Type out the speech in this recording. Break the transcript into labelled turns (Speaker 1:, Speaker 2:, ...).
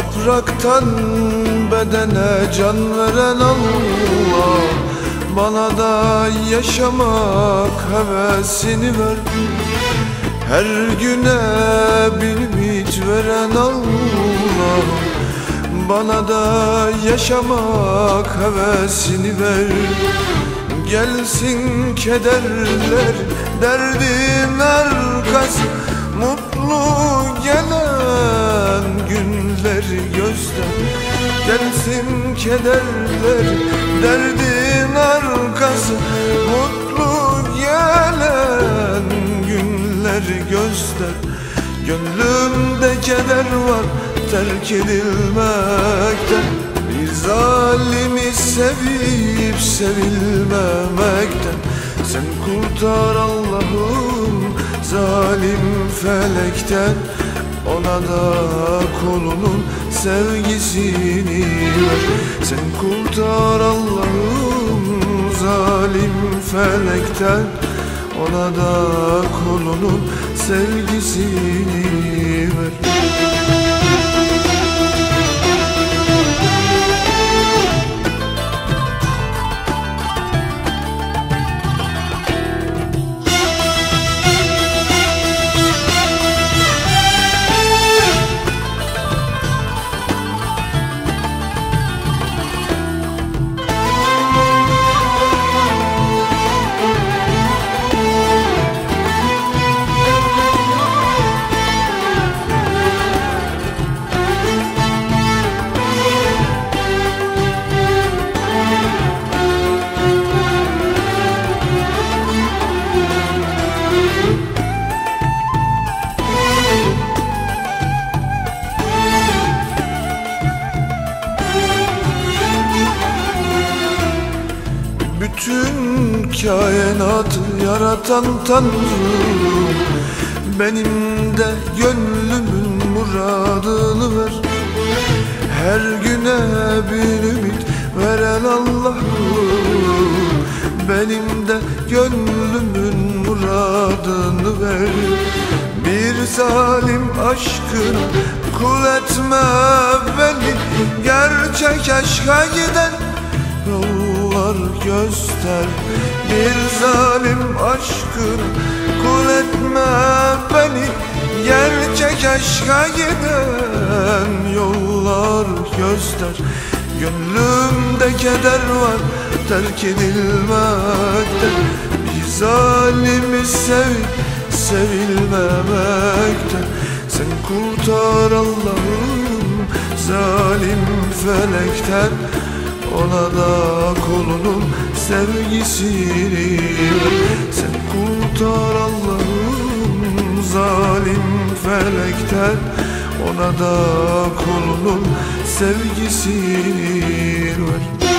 Speaker 1: Topraktan bedene can veren Allah. Bana da yaşamak hevesini ver. Her güne bir ümit veren Allah. Bana da yaşamak hevesini ver. Gelsin kederler derdin arkası. Mutlu Gelsin kederler derdin arkası Mutlu gelen günleri gözler. Gönlümde keder var terk edilmekten Bir zalimi sevip sevilmemekten Sen kurtar Allah'ım zalim felekten. Ona da kolunun sevgisini ver. Sen kurtar Allah'ım zalim felekten. Ona da kolunun sevgisini ver Bütün kainatı yaratan Tanrım. Benim de gönlümün muradını ver. Her güne bir ümit veren Allah'ım. Benim de gönlümün muradını ver. Bir zalim aşkına kul etme beni. Gerçek aşka giden yollar göster. Bir zalim aşkın kul etme beni. Gerçek aşka giden yollar göster. Gönlümde keder var terk edilmekte. Bir zalimi sevip sevilmemekte. Sen kurtar Allah'ım zalim felekten ona da kolunun sevgisini Sen kurtar Allah'ım zalim felekten Ona da kolunun sevgisini ver